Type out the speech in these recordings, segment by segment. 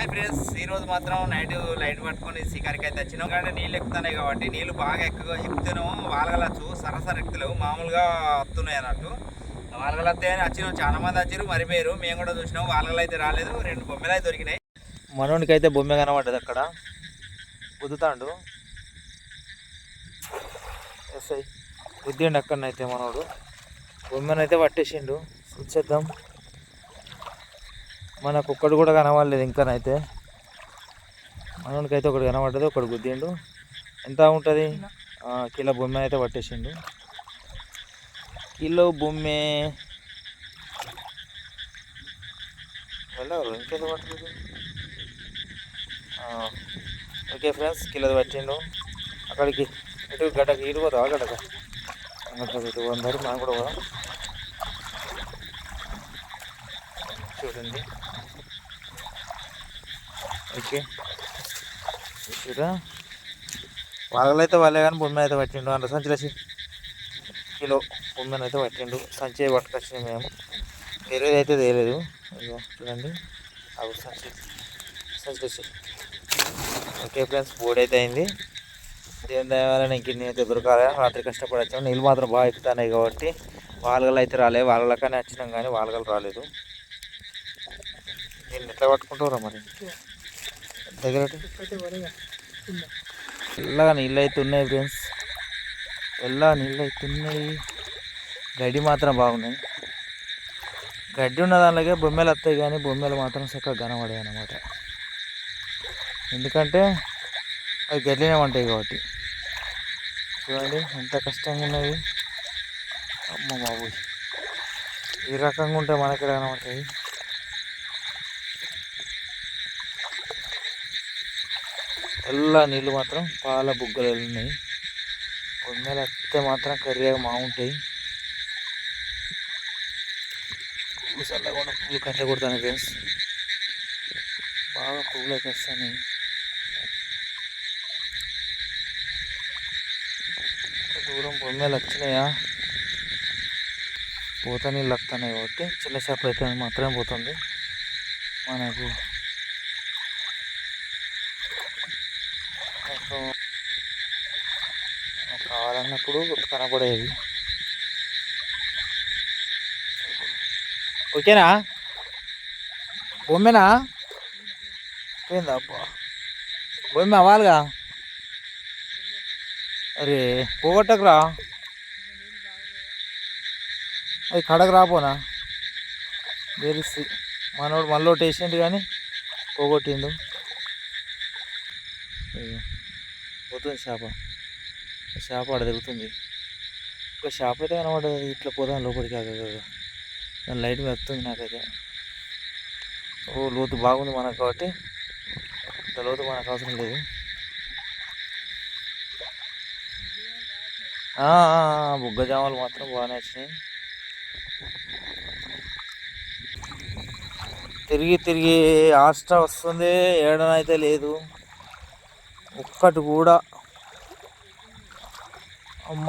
Hi friends ఈ రోజు మాత్రం నైట్ లైట్ పట్టుకొని శిఖరికి అయితే వచ్చినాం. కానీ నీళ్ళు ఎక్కుతున్నాయి కాబట్టి నీళ్ళు బాగా ఎక్కువ ఎక్కుతున్నాము వాలగలచ్చు సరసర ఎక్కుతలేవు మామూలుగా వస్తున్నాయి అన్నట్టు. వాలగలు వస్తాయని వచ్చినాం చాలా మంది వచ్చారు మరిపోయారు మేము కూడా చూసినాం. వాలగలు అయితే రాలేదు రెండు బొమ్మలు అయితే దొరికినాయి. మనోనికి అయితే బొమ్మ కనబడ్డది అక్కడ. కుదుతాండు ఎస్ఐ బుద్ధిండి అక్కడనైతే మనోడు. బొమ్మనైతే పట్టేసిండు. చూసేద్దాం. మనకు ఒక్కడు కూడా కనబడలేదు ఇంకానైతే. మనకైతే ఒకటి కనబడ్డది ఒకటి గుద్దిండు. ఎంత ఉంటుంది? కిలో బొమ్మ అయితే పట్టేసిండు. కిలో బొమ్మే. వెళ్ళారు ఇంకేదో పట్టలేదు ఓకే ఫ్రెండ్స్ కిలోది పట్టిండు. అక్కడికి ఇటు గడ్డకి ఇటు పోతావా గడ్డక? ఇటు అందరు మనం కూడా పోదాం. చూడండి. ఓకే. చూరా వాళ్ళైతే వాళ్ళే కానీ బొమ్మ అయితే పట్టిండు అంత సంచిలేసి కిలో బొమ్మను అయితే పట్టిండు సంచి పట్టుకొచ్చినాం మేము. వేరేది అయితే తేలేదు చూడండి. అవి సంచి. సంచిలేసి ఓకే ఫ్రెండ్స్ బోర్డు అయితే అయింది. దేవుని దేవాలని ఇంక ఇన్ని అయితే దొరకాలి. రాత్రి కష్టపడి వచ్చాము నీళ్ళు మాత్రం బాగా ఎక్కుతున్నాయి కాబట్టి వాళ్ళగలు అయితే రాలేదు వాళ్ళకనే వచ్చినాం కానీ వాళ్ళగలు రాలేదు. వీళ్ళని ఎట్లా పట్టుకుంటారా మరి? దగ్గర ఎల్లగా నీళ్ళు అయితే ఉన్నాయి ఫ్రెండ్స్. ఎల్లా నీళ్ళు అయితే ఉన్నాయి గడ్డి మాత్రం బాగున్నాయి. గడ్డి ఉన్న దానిలోకే బొమ్మలు వస్తాయి కానీ బొమ్మలు మాత్రం చక్కగా కనబడాయి అన్నమాట. ఎందుకంటే అవి గడ్డినే ఉంటాయి కాబట్టి. చూడండి ఎంత కష్టంగా ఉన్నది. అమ్మ బాబు ఈ రకంగా ఉంటే మనకి కనబడతాయి? తెల్ల నీళ్ళు మాత్రం పాల బుగ్గలు ఉన్నాయి కొమ్మలు వస్తే మాత్రం కర్రీగా బాగుంటాయి పువ్వు కూడా పువ్వులు కట్ట కొడతాను ఫ్రెండ్స్. బాగా పువ్వులు అయితే వస్తాయి దూరం బొమ్మలు వచ్చినాయా? పోతా నీళ్ళు వస్తున్నాయి కాబట్టి చిన్న చేప అయితే మాత్రమే పోతుంది. మనకు కొంచెం కావాలన్నప్పుడు కనపడేది ఓకేనా? బొమ్మేనా? పోయిందా? అబ్బా. బొమ్మ అవ్వాలిగా? అరే పోగొట్టకురా. అది కడకు రాపోనా తెలిసి మనోడు మళ్ళీ ఒకటి వేసిండు కానీ పోగొట్టిండు. పోతుంది చేప. చేప ఆడ తిరుగుతుంది. ఒక చేప అయితే కనబడదు ఇట్లా పోదాం లోపలికి ఆగగా దాని లైట్ వస్తుంది నాకైతే. ఓ లోతు బాగుంది మనకు కాబట్టి ఇంత లోతు మనకు అవసరం లేదు. బుగ్గ జామలు మాత్రం బాగానే వచ్చినాయి. తిరిగి తిరిగి ఆస్ట్రా వస్తుంది ఏడనైతే లేదు. ఒక్కటి కూడా. అమ్మ.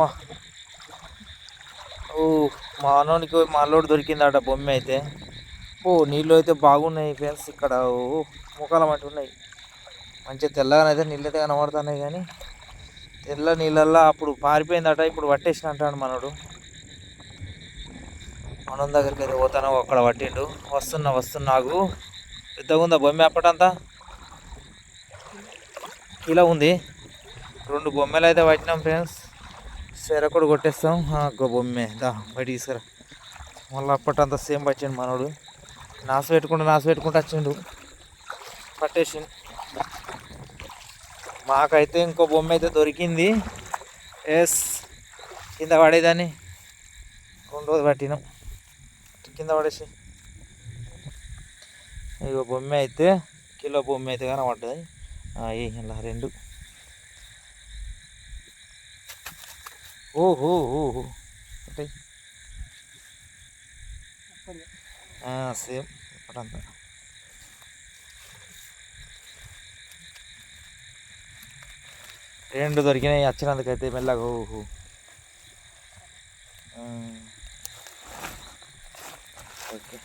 ఓ మా అన్నోనికి మా అల్లుడు దొరికిందట బొమ్మ అయితే. ఓ నీళ్ళు అయితే బాగున్నాయి ఫ్రెండ్స్ ఇక్కడ. ఓ ముఖాలు మట్టి ఉన్నాయి. మంచిగా తెల్లగానైతే నీళ్ళు అయితే కనబడుతున్నాయి కానీ తెల్ల నీళ్ళల్లో అప్పుడు పారిపోయిందట ఇప్పుడు పట్టేసిన అంటాడు మనోడు. మనం దగ్గరికి అయితే పోతాను అక్కడ పట్టిండు. వస్తున్నా వస్తున్నా పెద్దగా ఉందా బొమ్మ అప్పటంతా? కిలో ఉంది. రెండు బొమ్మలు అయితే పట్టినాం ఫ్రెండ్స్ చెరకుడు కొట్టేస్తాం. బొమ్మే. దా బయట తీసుకురా. మళ్ళీ అప్పటంతా సేమ్ పట్టిండు మనోడు. నాసు పెట్టుకుంటూ నాసు పెట్టుకుంటూ వచ్చిండు. పట్టేసిండు. మాకైతే ఇంకో బొమ్మ అయితే దొరికింది. ఎస్. కింద పడేదాన్ని. రెండోది పట్టినాం. కింద పడేసి. ఇక బొమ్మ అయితే కిలో బొమ్మ అయితే కనబడ్డది. వేయాల రెండు. ఓహో ఓహో ఒకటి సేమ్. ఒకటంతా రెండు దొరికినాయి వచ్చినందుకైతే మెల్లగా ఓహో. ఓకే.